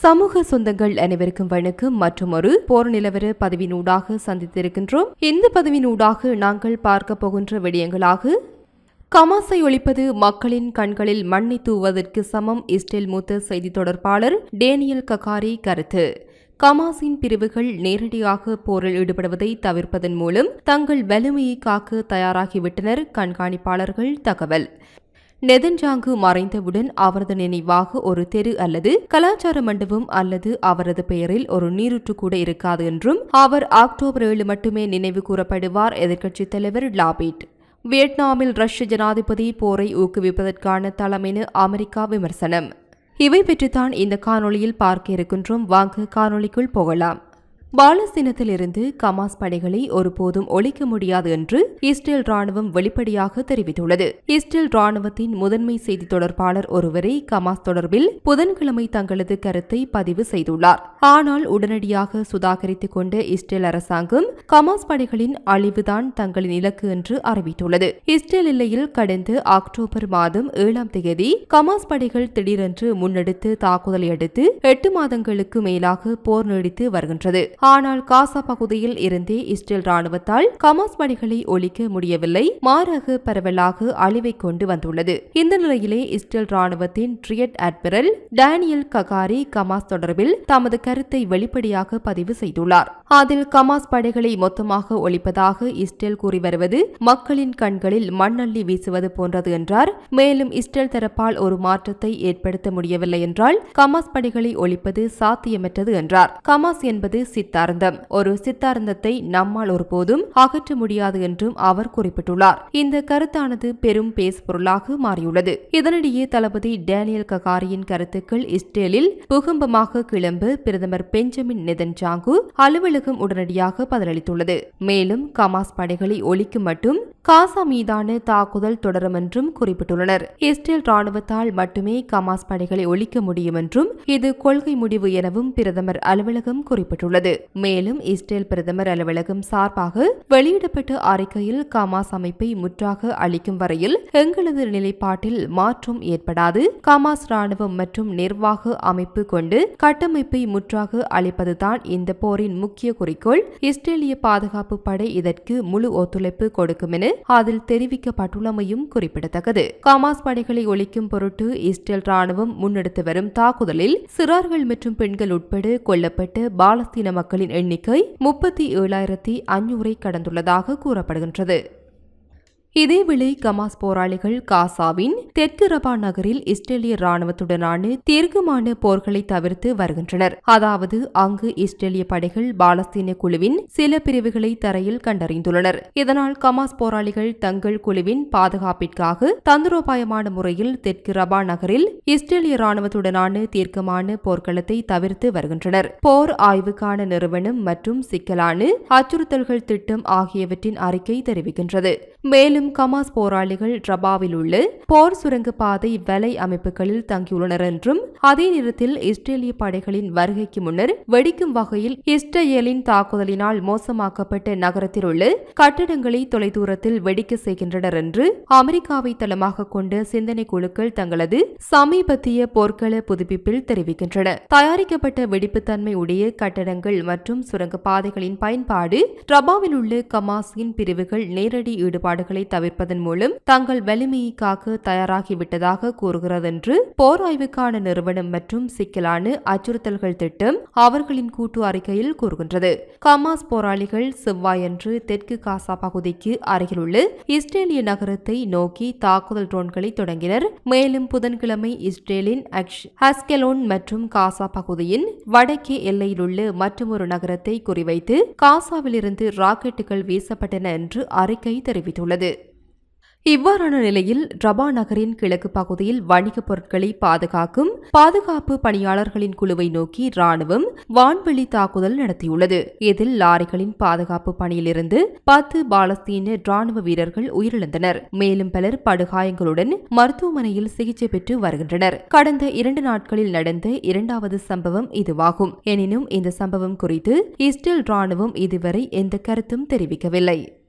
சமூக சொந்தங்கள் அனைவருக்கும் வணக்கம். மற்றும் ஒரு போர் நிலவர பதிவினூடாக சந்தித்திருக்கின்றோம். இந்த பதிவினூடாக நாங்கள் பார்க்க போகின்ற விடயங்களாக கமாசை ஒழிப்பது மக்களின் கண்களில் மண்ணை தூவதற்கு சமம் இஸ்ரேல் மூத்த செய்தி தொடர்பாளர் டேனியல் ககாரி கருத்து. கமாஸின் பிரிவுகள் நேரடியாக போரில் ஈடுபடுவதை தவிர்ப்பதன் மூலம் தங்கள் வலிமையை காக்க தயாராகிவிட்டனர் கண்காணிப்பாளர்கள் தகவல். நெதன்ஜாங்கு மறைந்தவுடன் அவரது நினைவாக ஒரு தெரு அல்லது கலாச்சார மண்டபம் அல்லது அவரது பெயரில் ஒரு நீரூற்று கூட இருக்காது என்றும் அவர் அக்டோபர் ஏழு மட்டுமே நினைவு கூறப்படுவார் எதிர்க்கட்சித் தலைவர் லாபிட். வியட்நாமில் ரஷ்ய ஜனாதிபதி போரை ஊக்குவிப்பதற்கான தளம் அமெரிக்கா விமர்சனம். இவை பற்றித்தான் இந்த காணொளியில் பார்க்க இருக்கின்றோம். வாங்க காணொளிக்குள் போகலாம். பாலஸ்தீனத்திலிருந்து கமாஸ் படைகளை ஒருபோதும் ஒழிக்க முடியாது என்று இஸ்ரேல் ராணுவம் வெளிப்படையாக தெரிவித்துள்ளது. இஸ்ரேல் ராணுவத்தின் முதன்மை செய்தி தொடர்பாளர் ஒருவரை கமாஸ் தொடர்பில் புதன்கிழமை தங்களது கருத்தை பதிவு செய்துள்ளார். ஆனால் உடனடியாக சுதாகரித்துக் கொண்ட இஸ்ரேல் அரசாங்கம் கமாஸ் படைகளின் அழிவுதான் தங்களின் இலக்கு என்று அறிவித்துள்ளது. இஸ்ரேல் எல்லையில் கடந்த அக்டோபர் மாதம் ஏழாம் தேதி கமாஸ் படைகள் திடீரென்று முன்னெடுத்து தாக்குதலை அடுத்து எட்டு மாதங்களுக்கு மேலாக போர் நீடித்து வருகின்றது. ஆனால் காசா பகுதியில் இருந்தே இஸ்ரேல் ராணுவத்தால் கமாஸ் படைகளை ஒழிக்க முடியவில்லை. மாறாக பரவலாக அழிவை கொண்டு வந்துள்ளது. இந்த நிலையிலே இஸ்ரேல் ராணுவத்தின் ட்ரியட் அட்மிரல் டேனியல் ககாரி கமாஸ் தொடர்பில் தமது கருத்தை வெளிப்படையாக பதிவு செய்துள்ளார். அதில் கமாஸ் படைகளை மொத்தமாக ஒழிப்பதாக இஸ்ரேல் கூறி வருவது மக்களின் கண்களில் மண்ணள்ளி வீசுவது போன்றது என்றார். மேலும் இஸ்ரேல் தரப்பால் ஒரு மாற்றத்தை ஏற்படுத்த முடியவில்லை என்றால் கமாஸ் படைகளை ஒழிப்பது சாத்தியமற்றது என்றார். கமாஸ் என்பது சித்தார்ந்தம் ஒரு சித்தார்ந்தத்தை நம்மால் ஒருபோதும் அகற்ற முடியாது என்றும் அவர் குறிப்பிட்டுள்ளார். இந்த கருத்தானது பெரும் பேசுபொருளாக மாறியுள்ளது. இதனிடையே தளபதி டேனியல் ககாரியின் கருத்துக்கள் இஸ்ரேலில் பூகம்பமாக கிளம்பு பிரதமர் பெஞ்சமின் நெதன்ஜாங்கு அலுவலகம் உடனடியாக பதிலளித்துள்ளது. மேலும் கமாஸ் படைகளை ஒழிக்கும் மட்டும் காசா மீதான தாக்குதல் தொடரும் என்றும் குறிப்பிட்டுள்ளனர். இஸ்ரேல் ராணுவத்தால் மட்டுமே கமாஸ் படைகளை ஒழிக்க முடியும் என்றும் இது கொள்கை முடிவு எனவும் பிரதமர் அலுவலகம் குறிப்பிட்டுள்ளது. மேலும் இஸ்ரேல் பிரதமர் அலுவலகம் சார்பாக வெளியிடப்பட்ட அறிக்கையில் கமாஸ் அமைப்பை முற்றாக அளிக்கும் வரையில் எங்களது நிலைப்பாட்டில் மாற்றம் ஏற்படாது. கமாஸ் ராணுவம் மற்றும் நிர்வாக அமைப்பு கொண்டு கட்டமைப்பை முற்றாக அளிப்பதுதான் இந்த போரின் முக்கிய குறிக்கோள். இஸ்ரேலிய பாதுகாப்பு படை இதற்கு முழு ஒத்துழைப்பு கொடுக்கும் என அதில் தெரிவிக்கப்பட்டுள்ளமையும் குறிப்பிடத்தக்கது. காமாஸ் படைகளை ஒழிக்கும் பொருட்டு இஸ்ரேல் ராணுவம் முன்னெடுத்து வரும் தாக்குதலில் சிறார்கள் மற்றும் பெண்கள் உட்பட கொல்லப்பட்ட பாலஸ்தீன மக்களின் எண்ணிக்கை முப்பத்தி ஏழாயிரத்தி அஞ்சூரை கடந்துள்ளதாக கூறப்படுகின்றது. இதேவேளை கமாஸ் போராளிகள் காசாவின் தெற்கு ரபா நகரில் இஸ்ரேலிய ராணுவத்துடனான தீர்க்கமான போர்களை தவிர்த்து வருகின்றனர். அதாவது அங்கு இஸ்ரேலிய படைகள் பாலஸ்தீன குழுவின் சில பிரிவுகளை தரையில் கண்டறிந்துள்ளனர். இதனால் கமாஸ் போராளிகள் தங்கள் குழுவின் பாதுகாப்பிற்காக தந்திரோபாயமான முறையில் தெற்கு ரபா நகரில் இஸ்ரேலிய ராணுவத்துடனான தீர்க்கமான போர்க்களத்தை தவிர்த்து வருகின்றனர். போர் ஆய்வுக்கான நிறுவனம் மற்றும் சிக்கலான அச்சுறுத்தல்கள் திட்டம் ஆகியவற்றின் அறிக்கை தெரிவிக்கின்றது. மேலும் கமாஸ் போராளிகள் ரபாவில் உள்ள போர் சுரங்க பாதை வலை அமைப்புகளில் தங்கியுள்ளனர் என்றும் அதே நேரத்தில் இஸ்ரேலிய படைகளின் வருகைக்கு முன்னர் வெடிக்கும் வகையில் இஸ்ரேலின் தாக்குதலினால் மோசமாக்கப்பட்ட நகரத்தில் உள்ள கட்டடங்களை தொலைதூரத்தில் வெடிக்க செய்கின்றனர் என்று அமெரிக்காவை தளமாக கொண்ட சிந்தனை குழுக்கள் தங்களது சமீபத்திய போர்க்கள புதுப்பிப்பில் தெரிவிக்கின்றன. தயாரிக்கப்பட்ட வெடிப்புத்தன்மை உடைய கட்டடங்கள் மற்றும் சுரங்க பாதைகளின் பயன்பாடு ரபாவில் உள்ள கமாஸின் பிரிவுகள் நேரடி ஈடுபாடுகளை தவிர்ப்பதன் மூலம் தங்கள் வலிமையை காக்க தயாராகிவிட்டதாக கூறுகிறது என்று போர் ஆய்வுக்கான நிறுவனம் மற்றும் சிக்கலான அச்சுறுத்தல்கள் திட்டம் அவர்களின் கூட்டு அறிக்கையில் கூறுகின்றது. கமாஸ் போராளிகள் செவ்வாயன்று தெற்கு காசா பகுதிக்கு அருகிலுள்ள இஸ்ரேலிய நகரத்தை நோக்கி தாக்குதல் ட்ரோன்களை தொடங்கினர். மேலும் புதன்கிழமை இஸ்ரேலின் ஹஸ்கெலோன் மற்றும் காசா பகுதியின் வடக்கே எல்லையிலுள்ள மற்றொரு நகரத்தை குறிவைத்து காசாவிலிருந்து ராக்கெட்டுகள் வீசப்பட்டன என்று அறிக்கை தெரிவித்துள்ளது. இவ்வாறான நிலையில் ரபா நகரின் கிழக்கு பகுதியில் வணிகப் பொருட்களை பாதுகாக்கும் பாதுகாப்பு பணியாளர்களின் குழுவை நோக்கி ராணுவம் வான்வெளி தாக்குதல் நடத்தியுள்ளது. இதில் லாரிகளின் பாதுகாப்பு பணியிலிருந்து பத்து பாலஸ்தீன ராணுவ வீரர்கள் உயிரிழந்தனர். மேலும் பலர் படுகாயங்களுடன் மருத்துவமனையில் சிகிச்சை பெற்று வருகின்றனர். கடந்த இரண்டு நாட்களில் நடந்த இரண்டாவது சம்பவம் இதுவாகும். எனினும் இந்த சம்பவம் குறித்து இஸ்ரேல் ராணுவம் இதுவரை எந்த கருத்தும் தெரிவிக்கவில்லை.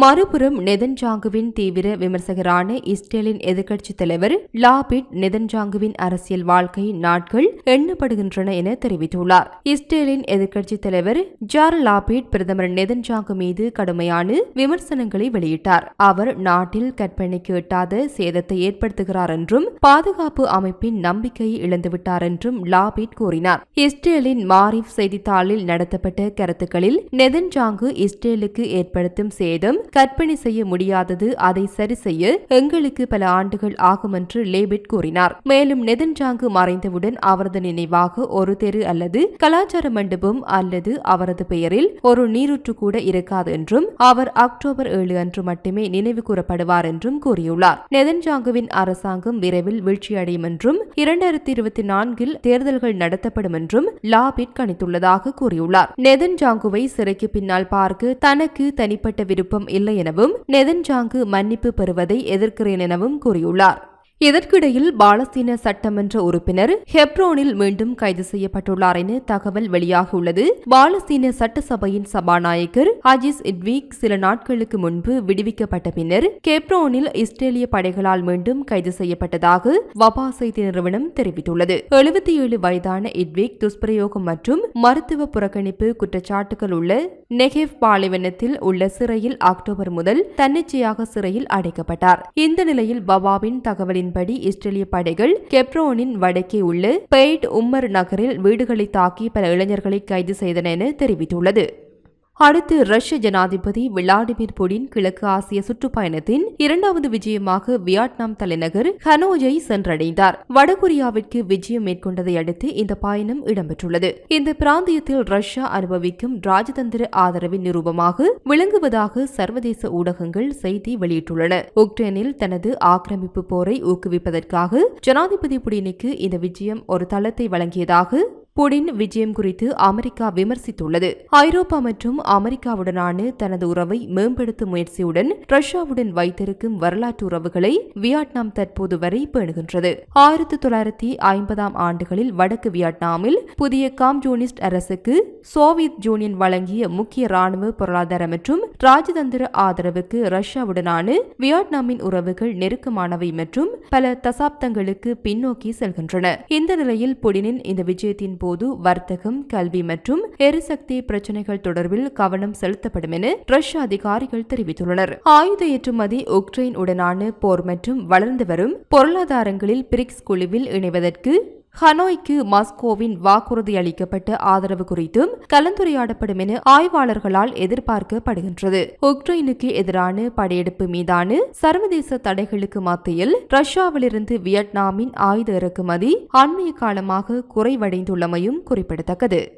மறுபுறம் நெதன்ஜாங்குவின் தீவிர விமர்சகரான இஸ்ரேலின் எதிர்க்கட்சித் தலைவர் லாபிட் நெதன்ஜாங்குவின் அரசியல் வாழ்க்கை நாட்கள் எண்ணப்படுகின்றன என தெரிவித்துள்ளார். இஸ்ரேலின் எதிர்க்கட்சித் தலைவர் ஜார் லாபிட் பிரதமர் நெதன்ஜாங்கு மீது கடுமையான விமர்சனங்களை வெளியிட்டார். அவர் நாட்டில் கற்பனைக்கு எட்டாத சேதத்தை ஏற்படுத்துகிறார் என்றும் பாதுகாப்பு அமைப்பின் நம்பிக்கையை இழந்துவிட்டார் என்றும் லாபிட் கூறினார். இஸ்ரேலின் மாரிஃப் செய்தித்தாளில் நடத்தப்பட்ட கருத்துக்களில் நெதன்ஜாங்கு இஸ்ரேலுக்கு ஏற்படுத்தும் சேதம் கற்பனை செய்ய முடியாதது அதை சரி செய்ய எங்களுக்கு பல ஆண்டுகள் ஆகும் என்று லேபிட் கூறினார். மேலும் நெதன்ஜாங்கு மறைந்தவுடன் அவரது நினைவாக ஒரு தெரு அல்லது கலாச்சார மண்டபம் அல்லது அவரது பெயரில் ஒரு நீரூற்று கூட இருக்காது என்றும் அவர் அக்டோபர் ஏழு அன்று மட்டுமே நினைவு கூறப்படுவார் என்றும் கூறியுள்ளார். நெதன்ஜாங்குவின் அரசாங்கம் விரைவில் வீழ்ச்சியடையும் என்றும் இரண்டாயிரத்தி இருபத்தி நான்கில் தேர்தல்கள் நடத்தப்படும் என்றும் லாபிட் கணித்துள்ளதாக கூறியுள்ளார். நெதன்ஜாங்குவை சிறைக்கு பின்னால் பார்க்க தனக்கு தனிப்பட்ட விருப்பம் இல்லை எனவும் நெதன்ஜாங்கு மன்னிப்பு பெறுவதை எதிர்க்கிறேன் எனவும் கூறியுள்ளார். இதற்கிடையில் பாலஸ்தீன சட்டமன்ற உறுப்பினர் ஹெப்ரோனில் மீண்டும் கைது செய்யப்பட்டுள்ளார் என தகவல் வெளியாகியுள்ளது. பாலஸ்தீன சட்டசபையின் சபாநாயகர் அஜிஸ் இட்வீக் சில நாட்களுக்கு முன்பு விடுவிக்கப்பட்ட பின்னர் கெப்ரோனில் இஸ்ரேலிய படைகளால் மீண்டும் கைது செய்யப்பட்டதாக வபா செய்தி நிறுவனம் தெரிவித்துள்ளது. எழுபத்தி ஏழு வயதான இட்விக் துஷ்பிரயோகம் மற்றும் மருத்துவ புறக்கணிப்பு குற்றச்சாட்டுகள் உள்ள நெகேவ் பாலைவனத்தில் உள்ள சிறையில் அக்டோபர் முதல் தன்னிச்சையாக சிறையில் அடைக்கப்பட்டார். இந்த நிலையில் பவாவின் தகவலின்படி இஸ்ரேலிய படைகள் கெப்ரோனின் வடக்கே உள்ள பெய்ட் உம்மர் நகரில் வீடுகளை தாக்கி பல இளைஞர்களை கைது செய்தன என தெரிவித்துள்ளது. அடுத்து ரஷ்ய ஜனாதிபதி விளாடிமிர் புடின் கிழக்கு ஆசிய சுற்றுப்பயணத்தின் இரண்டாவது விஜயமாக வியட்நாம் தலைநகர் ஹனோஜை சென்றடைந்தார். வடகொரியாவிற்கு விஜயம் மேற்கொண்டதை அடுத்து இந்த பயணம் இடம்பெற்றுள்ளது. இந்த பிராந்தியத்தில் ரஷ்யா அனுபவிக்கும் ராஜதந்திர ஆதரவின் நிரூபமாக விளங்குவதாக சர்வதேச ஊடகங்கள் செய்தி வெளியிட்டுள்ளன. உக்ரைனில் தனது ஆக்கிரமிப்பு போரை ஊக்குவிப்பதற்காக ஜனாதிபதி புடினுக்கு இந்த விஜயம் ஒரு தளத்தை வழங்கியதாக புடின் விஜயம் குறித்து அமெரிக்கா விமர்சித்துள்ளது. ஐரோப்பா மற்றும் அமெரிக்காவுடனான தனது உறவை மேம்படுத்தும் முயற்சியுடன் ரஷ்யாவுடன் வைத்திருக்கும் வரலாற்று உறவுகளை வியட்நாம் தற்போது வரை பேணுகின்றது. ஆயிரத்தி தொள்ளாயிரத்தி ஐம்பதாம் ஆண்டுகளில் வடக்கு வியட்நாமில் புதிய காம்யூனிஸ்ட் அரசுக்கு சோவியத் யூனியன் வழங்கிய முக்கிய ராணுவ பொருளாதார மற்றும் ராஜதந்திர ஆதரவுக்கு ரஷ்யாவுடனான வியட்நாமின் உறவுகள் நெருக்கமானவை மற்றும் பல தசாப்தங்களுக்கு பின்னோக்கி செல்கின்றன. இந்த நிலையில் புடினின் இந்த விஜயத்தின் போது வர்த்தகம் கல்வி மற்றும் எரிசக்தி பிரச்சினைகள் தொடர்பில் கவனம் செலுத்தப்படும் என ரஷ்ய அதிகாரிகள் தெரிவித்துள்ளனர். ஆயுத ஏற்றுமதி உக்ரைன் உடனான போர் மற்றும் வளர்ந்து வரும் பொருளாதாரங்களில் பிரிக்ஸ் குழுவில் இணைவதற்கு ஹனோய்க்கு மாஸ்கோவின் வாக்குறுதி அளிக்கப்பட்ட ஆதரவு குறித்தும் கலந்துரையாடப்படும் என ஆய்வாளர்களால் எதிர்பார்க்கப்படுகின்றது. உக்ரைனுக்கு எதிரான படையெடுப்பு மீதான சர்வதேச தடைகளுக்கு மத்தியில் ரஷ்யாவிலிருந்து வியட்நாமின் ஆயுத இறக்குமதி அண்மைய காலமாக குறைவடைந்துள்ளமையும் குறிப்பிடத்தக்கது.